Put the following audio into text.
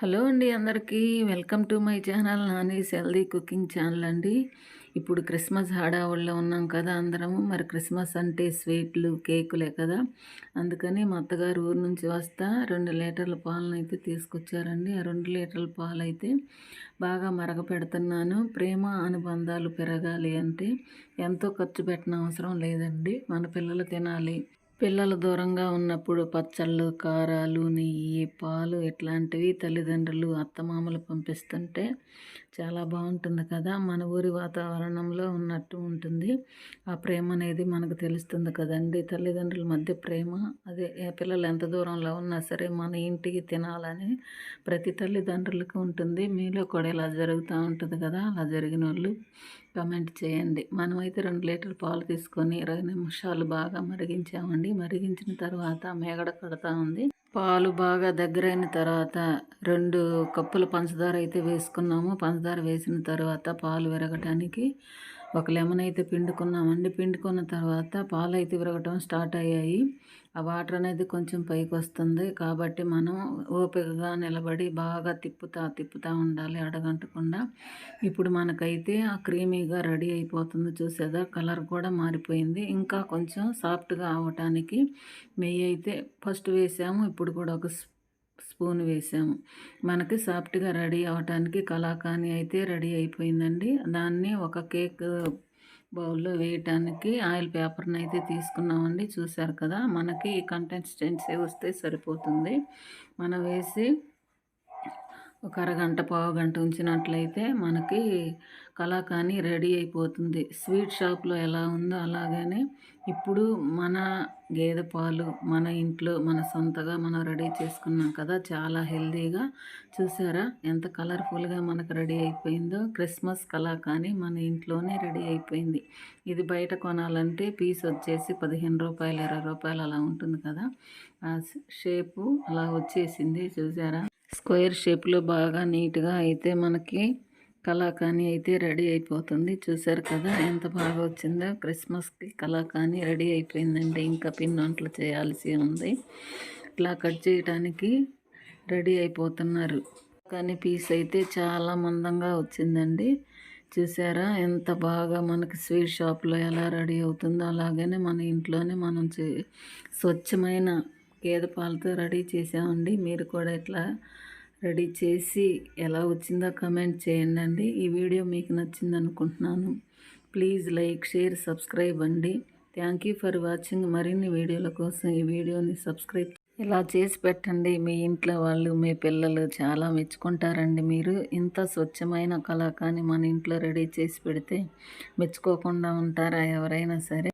Hello అండి అందరికీ. Welcome to my channel Nani healthy cooking channel అండి. ఇప్పుడు క్రిస్మస్ హడావుల్లో ఉన్నాం కదా అందరము. మరి క్రిస్మస్ అంటే స్వీట్లు కేకులే కదా. అందుకని మా అత్తగారు ఊరు నుంచి వస్తా రెండు లీటర్ల పాలను అయితే తీసుకొచ్చారండి. ఆ రెండు లీటర్ల పాలు అయితే బాగా మరగ పెడుతున్నాను ప్రేమ అనుబంధాలు పెరగాలి అంటే ఎంతో ఖర్చు పెట్టిన అవసరం లేదండి. మన పిల్లలు తినాలి. పిల్లలు దూరంగా ఉన్నప్పుడు పచ్చళ్ళు కారాలు నెయ్యి పాలు ఇట్లాంటివి తల్లిదండ్రులు అత్తమామలు పంపిస్తుంటే చాలా బాగుంటుంది కదా. మన ఊరి వాతావరణంలో ఉన్నట్టు ఉంటుంది. ఆ ప్రేమ అనేది మనకు తెలుస్తుంది కదండి. తల్లిదండ్రుల మధ్య ప్రేమ అదే పిల్లలు ఎంత దూరంలో ఉన్నా సరే మన ఇంటికి తినాలని ప్రతి తల్లిదండ్రులకు ఉంటుంది. మీలో కూడా ఇలా జరుగుతూ ఉంటుంది కదా. అలా జరిగిన వాళ్ళు కమెంట్ చేయండి. మనమైతే రెండు లీటర్ పాలు తీసుకొని ఇరవై నిమిషాలు బాగా మరిగించామండి. మరిగించిన తర్వాత మేగడ కడతా ఉంది. పాలు బాగా దగ్గరైన తర్వాత రెండు కప్పుల పంచదార అయితే వేసుకున్నాము. పంచదార వేసిన తర్వాత పాలు విరగటానికి ఒక లెమన్ అయితే పిండుకున్నామండి. పిండుకున్న తర్వాత పాలు అయితే విరగటం స్టార్ట్ అయ్యాయి. ఆ వాటర్ అనేది కొంచెం పైకి వస్తుంది. కాబట్టి మనం ఓపికగా నిలబడి బాగా తిప్పుతా తిప్పుతూ ఉండాలి అడగంటకుండా. ఇప్పుడు మనకైతే ఆ క్రీమీగా రెడీ అయిపోతుంది చూసేదా? కలర్ కూడా మారిపోయింది. ఇంకా కొంచెం సాఫ్ట్గా అవటానికి నెయ్యి అయితే ఫస్ట్ వేసాము. ఇప్పుడు కూడా ఒక స్పూన్ వేసాము. మనకి సాఫ్ట్గా రెడీ అవటానికి కలాకాని అయితే రెడీ అయిపోయిందండి. దాన్ని ఒక కేక్ బౌల్లో వేయటానికి ఆయిల్ పేపర్ని అయితే తీసుకున్నామండి. చూసారు కదా మనకి ఈ కంటెన్స్టెన్సీ వస్తే సరిపోతుంది. మనం వేసి ఒక అరగంట పావుగంట ఉంచినట్లయితే మనకి కలాకాని రెడీ అయిపోతుంది. స్వీట్ షాప్లో ఎలా ఉందో అలాగనే ఇప్పుడు మన గేదె పాలు మన ఇంట్లో మన సొంతగా మనం రెడీ చేసుకున్నాం కదా చాలా హెల్తీగా. చూసారా ఎంత కలర్ఫుల్గా మనకు రెడీ అయిపోయిందో. క్రిస్మస్ కలాకాని మన ఇంట్లోనే రెడీ అయిపోయింది. ఇది బయట కొనాలంటే పీస్ వచ్చేసి పదిహేను రూపాయలు ఇరవై రూపాయలు అలా ఉంటుంది కదా. ఆ షేపు అలా వచ్చేసింది. చూసారా? స్క్వేర్ షేప్లో బాగా నీట్గా అయితే మనకి కలాకాని అయితే రెడీ అయిపోతుంది. చూసారు కదా ఎంత బాగా వచ్చిందో. క్రిస్మస్కి కలాకాని రెడీ అయిపోయిందండి. ఇంకా పిన్ వంటలు చేయాల్సి ఉంది. ఇట్లా కట్ చేయడానికి రెడీ అయిపోతున్నారు. కానీ పీస్ అయితే చాలా మందంగా వచ్చిందండి. చూసారా ఎంత బాగా మనకి స్వీట్ షాప్లో ఎలా రెడీ అవుతుందో. అలాగనే మన ఇంట్లోనే మనం స్వచ్ఛమైన గేదె పాలతో రెడీ చేసామండి మీరు కూడా ఇట్లా రెడీ చేసి ఎలా వచ్చిందో కమెంట్ చేయండి అండి ఈ వీడియో మీకు నచ్చింది అనుకుంటున్నాను ప్లీజ్ లైక్ షేర్ సబ్స్క్రైబ్ అండి. Thank you for watching. మరిన్ని వీడియోల కోసం ఈ వీడియోని సబ్స్క్రైబ్ ఇలా చేసి పెట్టండి. మీ ఇంట్లో వాళ్ళు మీ పిల్లలు చాలా మెచ్చుకుంటారండి మీరు. ఇంత స్వచ్ఛమైన కళాకాని మన ఇంట్లో రెడీ చేసి పెడితే మెచ్చుకోకుండా ఉంటారా ఎవరైనా సరే?